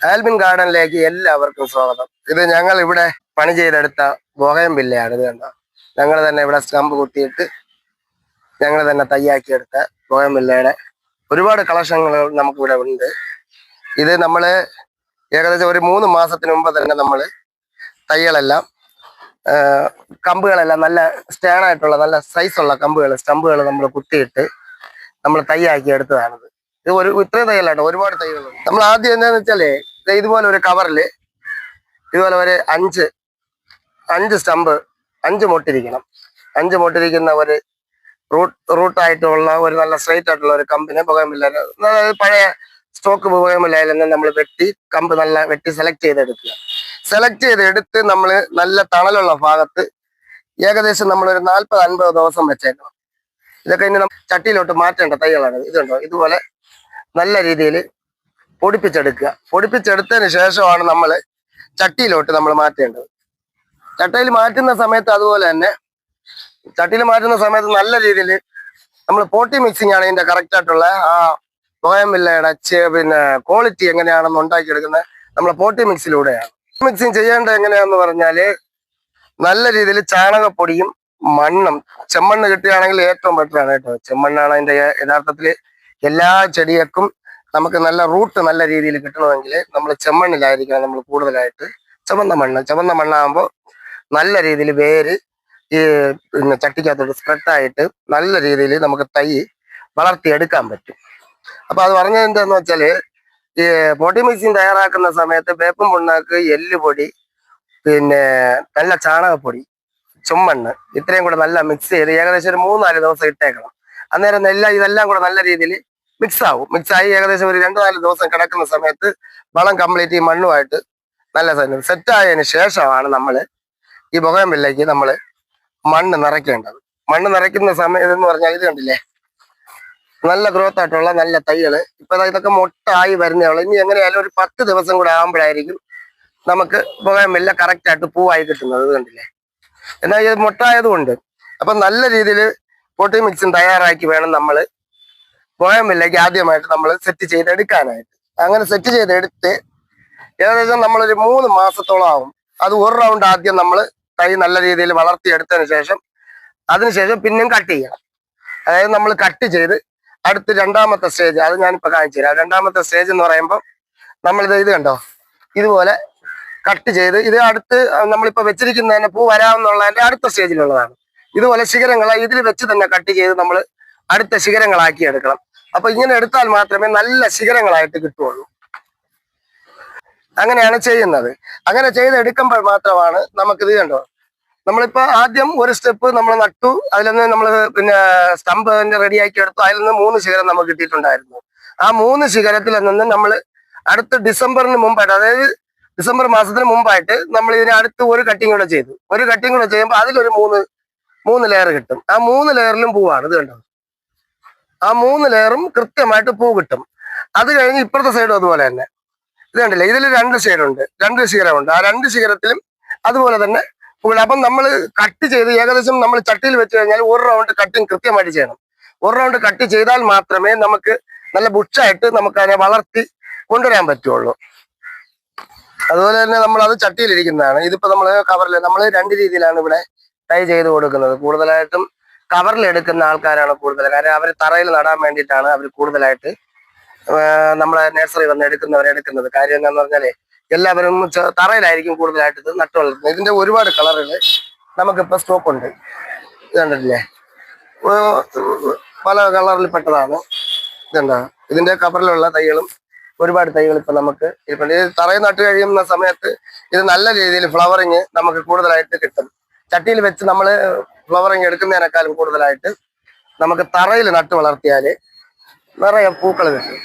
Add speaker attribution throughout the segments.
Speaker 1: ആൽബിൻ ഗാർഡനിലേക്ക് എല്ലാവർക്കും സ്വാഗതം. ഇത് ഞങ്ങൾ ഇവിടെ പണി ചെയ്തെടുത്ത ബോഹയം വില്ലയാണ് ഇത് കണ്ടോ? ഞങ്ങൾ തന്നെ ഇവിടെ സ്റ്റമ്പ് കുത്തിയിട്ട് ഞങ്ങൾ തന്നെ തയ്യാക്കിയെടുത്ത ബോഹയം വില്ലയുടെ ഒരുപാട് കളക്ഷനുകൾ നമുക്കിവിടെ ഉണ്ട്. ഇത് നമ്മൾ ഏകദേശം ഒരു മൂന്ന് മാസത്തിന് മുമ്പ് തന്നെ നമ്മൾ തൈകളെല്ലാം ആ, കമ്പുകളെല്ലാം നല്ല സ്റ്റാൻ ആയിട്ടുള്ള നല്ല സൈസുള്ള കമ്പുകൾ സ്റ്റമ്പുകൾ നമ്മൾ കുത്തിയിട്ട് നമ്മൾ തയ്യാക്കി എടുത്തതാണിത് ഇത് ഒരു ഇത്രയും തൈകളാണ് ഒരുപാട് തൈകളുണ്ട് നമ്മൾ ആദ്യം എന്താന്ന് വെച്ചാലേ ഇതുപോലെ ഒരു കവറിൽ ഇതുപോലെ ഒരു അഞ്ച് അഞ്ച് സ്റ്റമ്പ് അഞ്ച് മൊട്ടിരിക്കണം. അഞ്ച് മൊട്ടിരിക്കുന്ന ഒരു റൂട്ട് റൂട്ടായിട്ടുള്ള ഒരു നല്ല സ്ട്രൈറ്റ് ആയിട്ടുള്ള ഒരു കമ്പിനെ പുകയമില്ല അതായത് പഴയ സ്റ്റോക്ക് പുകയമില്ലായാലും തന്നെ നമ്മൾ വെട്ടി കമ്പ് നല്ല വെട്ടി സെലക്ട് ചെയ്തെടുക്കുക. സെലക്ട് ചെയ്തെടുത്ത് നമ്മൾ നല്ല തണലുള്ള ഭാഗത്ത് ഏകദേശം നമ്മൾ ഒരു നാൽപ്പത് അൻപത് ദിവസം വെച്ചേക്കണം. ഇതൊക്കെ ഇനി ചട്ടിയിലോട്ട് മാറ്റേണ്ട തൈകളാണ് ഇതുണ്ടോ? ഇതുപോലെ നല്ല രീതിയിൽ പൊടിപ്പിച്ചെടുക്കുക. പൊടിപ്പിച്ചെടുത്തതിന് ശേഷമാണ് നമ്മൾ ചട്ടിയിലോട്ട് നമ്മൾ മാറ്റേണ്ടത്. ചട്ടയിൽ മാറ്റുന്ന സമയത്ത് അതുപോലെ തന്നെ ചട്ടിയിൽ മാറ്റുന്ന സമയത്ത് നല്ല രീതിയിൽ നമ്മൾ പോട്ടി മിക്സിങ് ആണ് ഇതിന്റെ കറക്റ്റ് ആയിട്ടുള്ള ആ ബോയമില്ലയുടെ പിന്നെ ക്വാളിറ്റി എങ്ങനെയാണെന്ന് ഉണ്ടാക്കിയെടുക്കുന്നത് നമ്മൾ പോട്ടി മിക്സിലൂടെയാണ് മിക്സിങ് ചെയ്യേണ്ടത് എങ്ങനെയാന്ന് പറഞ്ഞാൽ നല്ല രീതിയിൽ ചാണകപ്പൊടിയും മണ്ണും ചെമ്മണ്ണ് കിട്ടുകയാണെങ്കിൽ ഏറ്റവും ബെറ്റർ ആണ് കേട്ടോ. ചെമ്മണ്ണാണ് അതിന്റെ യ- യഥാർത്ഥത്തിൽ എല്ലാ ചെടിയക്കും നമുക്ക് നല്ല റൂട്ട് നല്ല രീതിയിൽ കിട്ടണമെങ്കിൽ നമ്മൾ ചെമ്മണ്ണിലായിരിക്കണം നമ്മൾ കൂടുതലായിട്ട്. ചുവന്ന മണ്ണ് ചുവന്ന മണ്ണാകുമ്പോൾ നല്ല രീതിയിൽ വേര് ഈ പിന്നെ ചട്ടിക്കകത്തോട്ട് സ്പ്രെഡായിട്ട് നല്ല രീതിയിൽ നമുക്ക് തൈ വളർത്തിയെടുക്കാൻ പറ്റും. അപ്പൊ അത് പറഞ്ഞത് എന്താന്ന് വെച്ചാൽ ഈ പൊടി മിക്സിങ് തയ്യാറാക്കുന്ന സമയത്ത് വേപ്പും പുണ്ണാക്ക് എല്ലുപൊടി പിന്നെ നല്ല ചാണകപ്പൊടി ചുമണ്ണ് ഇത്രയും കൂടെ നല്ല മിക്സ് ചെയ്ത് ഏകദേശം ഒരു മൂന്നാൽ ദിവസം ഇട്ടേക്കണം. അന്നേരം എല്ലാം ഇതെല്ലാം കൂടെ നല്ല രീതിയിൽ മിക്സ് ആവും മിക്സ് ആയി ഏകദേശം ഒരു രണ്ടു നാല് ദിവസം കിടക്കുന്ന സമയത്ത് വളം കംപ്ലീറ്റ് ഈ മണ്ണുമായിട്ട് നല്ല സെറ്റ് ആയതിനു ശേഷമാണ് നമ്മൾ ഈ പുകയമ്പിലേക്ക് നമ്മൾ മണ്ണ് നിറയ്ക്കേണ്ടത്. മണ്ണ് നിറയ്ക്കുന്ന സമയം എന്ന് പറഞ്ഞാൽ ഇത് കണ്ടില്ലേ? നല്ല ഗ്രോത്ത് ആയിട്ടുള്ള നല്ല തൈകൾ. ഇപ്പൊ ഇതൊക്കെ മൊട്ടായി വരുന്നേ ഉള്ളൂ ഇനി എങ്ങനെയായാലും ഒരു പത്ത് ദിവസം കൂടെ ആകുമ്പോഴായിരിക്കും നമുക്ക് പുകയമ്പില്ല കറക്റ്റ് ആയിട്ട് പൂവായി കിട്ടുന്നത്. ഇത് കണ്ടില്ലേ? എന്നാൽ ഇത് മൊട്ടായതുകൊണ്ട്. അപ്പൊ നല്ല രീതിയിൽ പൊട്ടി മിക്സും തയ്യാറാക്കി വേണം നമ്മൾ ബോയമില്ലേക്ക് ആദ്യമായിട്ട് നമ്മൾ സെറ്റ് ചെയ്തെടുക്കാനായിട്ട്. അങ്ങനെ സെറ്റ് ചെയ്തെടുത്ത് ഏകദേശം നമ്മളൊരു മൂന്ന് മാസത്തോളം ആവും. അത് ഒരു റൗണ്ട് ആദ്യം നമ്മൾ തൈ നല്ല രീതിയിൽ വളർത്തിയെടുത്തതിന് ശേഷം അതിനുശേഷം പിന്നെയും കട്ട് ചെയ്യണം. അതായത് നമ്മൾ കട്ട് ചെയ്ത് അടുത്ത് രണ്ടാമത്തെ സ്റ്റേജ് അത് ഞാനിപ്പോൾ കാണിച്ചു തരാം. രണ്ടാമത്തെ സ്റ്റേജ് എന്ന് പറയുമ്പോൾ നമ്മളിത് ഇത് കണ്ടോ? ഇതുപോലെ കട്ട് ചെയ്ത് ഇത് അടുത്ത് വെച്ചിരിക്കുന്ന വെച്ചിരിക്കുന്നതിന് പൂ വരാമെന്നുള്ളതിന്റെ അടുത്ത സ്റ്റേജിലുള്ളതാണ് ഇതുപോലെ ശിഖരങ്ങളെ ഇതിൽ വെച്ച് തന്നെ കട്ട് ചെയ്ത് നമ്മൾ അടുത്ത ശിഖരങ്ങളാക്കി എടുക്കണം അപ്പൊ ഇങ്ങനെ എടുത്താൽ മാത്രമേ നല്ല ശിഖരങ്ങളായിട്ട് കിട്ടുള്ളൂ അങ്ങനെയാണ് ചെയ്യുന്നത്. അങ്ങനെ ചെയ്തെടുക്കുമ്പോൾ മാത്രമാണ് നമുക്കിത് കണ്ടോ? നമ്മളിപ്പോ ആദ്യം ഒരു സ്റ്റെപ്പ് നമ്മൾ നട്ടു അതിൽ നിന്ന് നമ്മൾ പിന്നെ സ്റ്റമ്പ് റെഡിയാക്കി എടുത്തു അതിൽ നിന്ന് മൂന്ന് ശിഖരം നമുക്ക് കിട്ടിയിട്ടുണ്ടായിരുന്നു. ആ മൂന്ന് ശിഖരത്തിൽ നിന്ന് നമ്മൾ അടുത്ത ഡിസംബറിന് മുമ്പായിട്ട് അതായത് ഡിസംബർ മാസത്തിന് മുമ്പായിട്ട് നമ്മൾ ഇതിന് അടുത്ത് ഒരു കട്ടിങ് കൂടെ ചെയ്തു. ഒരു കട്ടിങ് കൂടെ ചെയ്യുമ്പോൾ അതിലൊരു മൂന്ന് മൂന്ന് ലെയർ കിട്ടും. ആ മൂന്ന് ലെയറിലും പൂവാണ് ഇത് കണ്ടോ? ആ മൂന്ന് ലെയറും കൃത്യമായിട്ട് പൂ കിട്ടും. അത് കഴിഞ്ഞ് ഇപ്പുറത്തെ സൈഡും അതുപോലെ തന്നെ. ഇത് കണ്ടില്ലേ? ഇതിൽ രണ്ട് സൈഡുണ്ട് രണ്ട് ശിഖരമുണ്ട്. ആ രണ്ട് ശിഖരത്തിലും അതുപോലെ തന്നെ പൂവിടും അപ്പം നമ്മൾ കട്ട് ചെയ്ത് ഏകദേശം നമ്മൾ ചട്ടിയിൽ വെച്ച് കഴിഞ്ഞാൽ ഒരു റൗണ്ട് കട്ടിങ് കൃത്യമായിട്ട് ചെയ്യണം. ഒരു റൗണ്ട് കട്ട് ചെയ്താൽ മാത്രമേ നമുക്ക് നല്ല ബുഷായിട്ട് നമുക്ക് അതിനെ വളർത്തി കൊണ്ടുവരാൻ പറ്റുള്ളൂ. അതുപോലെ തന്നെ നമ്മൾ അത് ചട്ടിയിലിരിക്കുന്നതാണ് ഇതിപ്പോ നമ്മൾ കവറിൽ നമ്മൾ രണ്ട് രീതിയിലാണ് ഇവിടെ ടൈ ചെയ്ത് കൊടുക്കുന്നത്. കൂടുതലായിട്ടും കവറിൽ എടുക്കുന്ന ആൾക്കാരാണ് കൂടുതൽ കാരണം അവർ തറയിൽ നടാൻ വേണ്ടിയിട്ടാണ് അവർ കൂടുതലായിട്ട് നമ്മളെ നഴ്സറി വന്ന് എടുക്കുന്നവർ എടുക്കുന്നത്. കാര്യം എന്താന്ന് പറഞ്ഞാലേ എല്ലാവരും തറയിലായിരിക്കും കൂടുതലായിട്ട് ഇത് നട്ടു വളർത്തുന്നത്. ഇതിന്റെ ഒരുപാട് കളറുകൾ നമുക്കിപ്പോ സ്റ്റോക്ക് ഉണ്ട്. ഇതുണ്ടല്ലേ പല കളറിൽ പെട്ടതാണ്. ഇതുണ്ടോ? ഇതിന്റെ കവറിലുള്ള തൈകളും ഒരുപാട് തൈകൾ ഇപ്പൊ നമുക്ക് ഇപ്പം തറയിൽ നട്ട് കഴിയുന്ന സമയത്ത് ഇത് നല്ല രീതിയിൽ ഫ്ലവറിങ് നമുക്ക് കൂടുതലായിട്ട് കിട്ടും. ചട്ടിയിൽ വെച്ച് നമ്മൾ ഫ്ലവറിങ് എടുക്കുന്നതിനേക്കാളും കൂടുതലായിട്ട് നമുക്ക് തറയിൽ നട്ട് വളർത്തിയാൽ നിറയെ പൂക്കൾ കിട്ടും.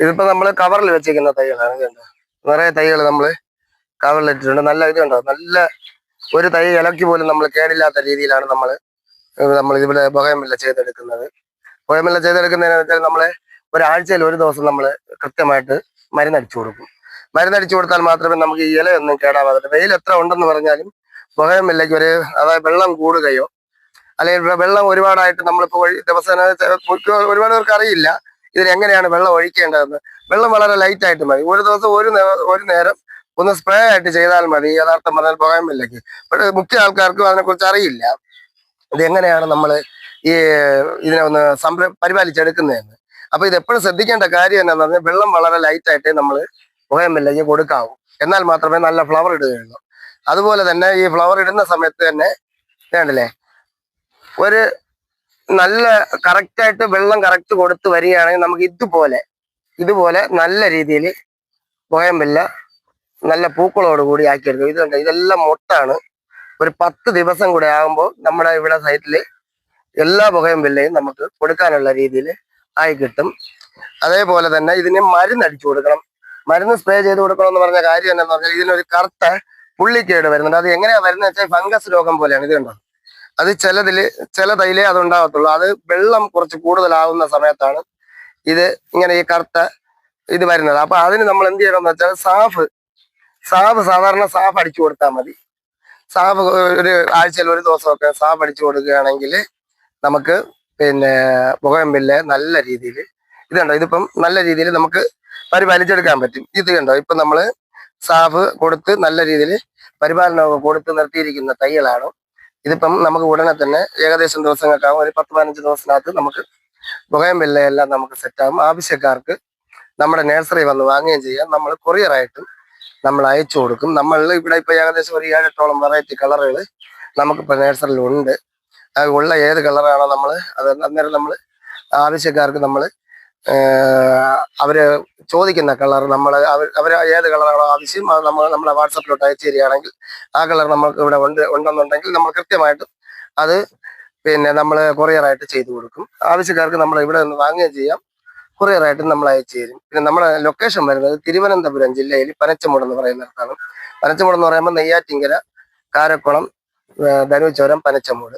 Speaker 1: ഇതിപ്പോൾ നമ്മൾ കവറിൽ വെച്ചിരിക്കുന്ന തൈകളാണ് കേട്ടോ നിറയെ തൈകൾ നമ്മൾ കവറിൽ ഇട്ടിട്ടുണ്ട്. നല്ല ഇതുണ്ടോ നല്ല ഒരു തൈ ഇലക്കി പോലും നമ്മൾ കേടില്ലാത്ത രീതിയിലാണ് നമ്മൾ നമ്മൾ ഇതുപോലെ ബൊഹയമില്ല ചെയ്തെടുക്കുന്നത്. ബൊഹയമില്ല ചെയ്തെടുക്കുന്നതിന് വെച്ചാൽ നമ്മൾ ഒരാഴ്ചയിൽ ഒരു ദിവസം നമ്മൾ കൃത്യമായിട്ട് മരുന്നടിച്ചു കൊടുക്കും. മരുന്നടിച്ചു കൊടുത്താൽ മാത്രമേ നമുക്ക് ഈ ഇലയൊന്നും കേടാവാതെ വെയിൽ എത്ര ഉണ്ടെന്ന് പറഞ്ഞാലും ബൊഹയമില്ലയ്ക്ക് ഒരു അതായത് വെള്ളം കൂടുകയോ അല്ലെങ്കിൽ വെള്ളം ഒരുപാടായിട്ട് നമ്മളിപ്പോൾ ദിവസേന ഒരുപാട് പേർക്ക് അറിയില്ല ഇതിന് എങ്ങനെയാണ് വെള്ളം ഒഴിക്കേണ്ടതെന്ന്. വെള്ളം വളരെ ലൈറ്റ് ആയിട്ട് മതി. ഒരു ദിവസം ഒരു ഒരു നേരം ഒന്ന് സ്പ്രേ ആയിട്ട് ചെയ്താൽ മതി. യഥാർത്ഥം പറഞ്ഞാൽ പുകയമില്ലേക്ക് പക്ഷേ മുഖ്യ ആൾക്കാർക്കും അതിനെക്കുറിച്ച് അറിയില്ല. ഇത് എങ്ങനെയാണ് നമ്മൾ ഈ ഇതിനെ ഒന്ന് സംര പരിപാലിച്ചെടുക്കുന്നതെന്ന്. അപ്പൊ ഇത് എപ്പോഴും ശ്രദ്ധിക്കേണ്ട കാര്യം എന്താണെന്ന് പറഞ്ഞാൽ വെള്ളം വളരെ ലൈറ്റ് ആയിട്ട് നമ്മൾ പുകയമില്ലേക്ക് കൊടുക്കാവൂ. എന്നാൽ മാത്രമേ നല്ല ഫ്ലവർ ഇടുകയുള്ളൂ. അതുപോലെ തന്നെ ഈ ഫ്ലവർ ഇടുന്ന സമയത്ത് തന്നെ വേണ്ടല്ലേ ഒരു നല്ല കറക്റ്റായിട്ട് വെള്ളം കറക്റ്റ് കൊടുത്ത് വരികയാണെങ്കിൽ നമുക്ക് ഇതുപോലെ ഇതുപോലെ നല്ല രീതിയിൽ പോയമ്പില്ല നല്ല പൂക്കളോട് കൂടി ആക്കിയെടുക്കും. ഇതുണ്ട് ഇതെല്ലാം മൊട്ടാണ്. ഒരു പത്ത് ദിവസം കൂടെ ആകുമ്പോൾ നമ്മുടെ ഇവിടെ സൈറ്റിൽ എല്ലാ പുകയും വില്ലയും നമുക്ക് കൊടുക്കാനുള്ള രീതിയിൽ ആയി കിട്ടും. അതേപോലെ തന്നെ ഇതിന് മരുന്ന് അടിച്ചു കൊടുക്കണം. മരുന്ന് സ്പ്രേ ചെയ്ത് കൊടുക്കണം എന്ന് പറഞ്ഞ കാര്യം എന്താണെന്ന് പറഞ്ഞാൽ ഇതിനൊരു കറുത്ത പുള്ളിക്കേട് വരുന്നുണ്ട്. അത് എങ്ങനെയാ വരുന്നത് വെച്ചാൽ ഫംഗസ് രോഗം പോലെയാണ്. ഇത് കണ്ടോ? അത് ചിലതിൽ ചില തൈലേ അത് ഉണ്ടാകത്തുള്ളൂ അത് വെള്ളം കുറച്ച് കൂടുതലാവുന്ന സമയത്താണ് ഇത് ഇങ്ങനെ ഈ കറുത്ത ഇത് വരുന്നത്. അപ്പൊ അതിന് നമ്മൾ എന്ത് ചെയ്യണം എന്ന് വെച്ചാൽ സാഫ് സാഫ് സാധാരണ സാഫ് അടിച്ചു കൊടുത്താൽ മതി. സാഫ് ഒരു ആഴ്ചയിൽ ഒരു ദിവസമൊക്കെ സാഫ് അടിച്ചു കൊടുക്കുകയാണെങ്കിൽ നമുക്ക് പിന്നെ പുകയമ്പില്ല നല്ല രീതിയിൽ ഇത് കണ്ടോ? ഇതിപ്പം നല്ല രീതിയിൽ നമുക്ക് പരിപാലിച്ചെടുക്കാൻ പറ്റും. ഇത് കണ്ടോ? ഇപ്പൊ നമ്മൾ സാഫ് കൊടുത്ത് നല്ല രീതിയിൽ പരിപാലനമൊക്കെ കൊടുത്ത് നിർത്തിയിരിക്കുന്ന തൈകളാണ്. ഇതിപ്പം നമുക്ക് ഉടനെ തന്നെ ഏകദേശം ദിവസങ്ങൾക്കാവും. ഒരു പത്ത് പതിനഞ്ച് ദിവസത്തിനകത്ത് നമുക്ക് പുകയമ്പില്ലയെല്ലാം നമുക്ക് സെറ്റാകും. ആവശ്യക്കാർക്ക് നമ്മുടെ നഴ്സറി വന്ന് വാങ്ങുകയും ചെയ്യാം. നമ്മൾ കൊറിയറായിട്ടും നമ്മൾ അയച്ചു കൊടുക്കും. നമ്മൾ ഇവിടെ ഇപ്പം ഏകദേശം ഒരു ഏഴെട്ടോളം വെറൈറ്റി കളറുകൾ നമുക്കിപ്പോൾ നഴ്സറിയിൽ ഉണ്ട് ഉള്ള ഏത് കളറാണോ നമ്മൾ അത് അന്നേരം നമ്മൾ ആവശ്യക്കാർക്ക് നമ്മൾ അവർ ചോദിക്കുന്ന കളർ നമ്മൾ അവർ അവർ ഏത് കളറാണോ ആവശ്യം അത് നമ്മൾ നമ്മളെ വാട്സപ്പിലോട്ട് അയച്ചു തരികയാണെങ്കിൽ ആ കളർ നമുക്ക് ഇവിടെ ഉണ്ട് ഉണ്ടെന്നുണ്ടെങ്കിൽ നമ്മൾ കൃത്യമായിട്ട് അത് പിന്നെ നമ്മൾ കൊറിയറായിട്ട് ചെയ്തു കൊടുക്കും. ആവശ്യക്കാർക്ക് നമ്മൾ ഇവിടെ നിന്ന് വാങ്ങുകയും ചെയ്യാം. കൊറിയറായിട്ട് നമ്മൾ അയച്ചു തരും. പിന്നെ നമ്മുടെ ലൊക്കേഷൻ വരുന്നത് തിരുവനന്തപുരം ജില്ലയിൽ പനച്ചമൂട് എന്ന് പറയുന്ന സ്ഥലമാണ് പനച്ചമൂട് എന്ന് പറയുമ്പോൾ നെയ്യാറ്റിങ്കര കാരക്കുളം ധനുചോരം പനച്ചമൂട്.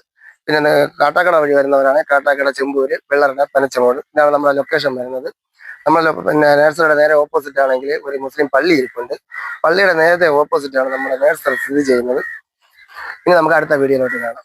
Speaker 1: പിന്നെ കാട്ടാക്കട വഴി വരുന്നവരാണ് കാട്ടാക്കട ചെമ്പൂര് വെള്ളറട പനച്ചമോട്. ഇതാണ് നമ്മുടെ ലൊക്കേഷൻ വരുന്നത്. നമ്മൾ പിന്നെ നേഴ്സറിയുടെ നേരെ ഓപ്പോസിറ്റ് ആണെങ്കിൽ ഒരു മുസ്ലിം പള്ളി ഇരിപ്പുണ്ട്. പള്ളിയുടെ നേരത്തെ ഓപ്പോസിറ്റ് ആണ് നമ്മുടെ നേഴ്സറി സ്ഥിതി ചെയ്യുന്നത്. ഇനി നമുക്ക് അടുത്ത വീഡിയോയിലോട്ട് കാണാം.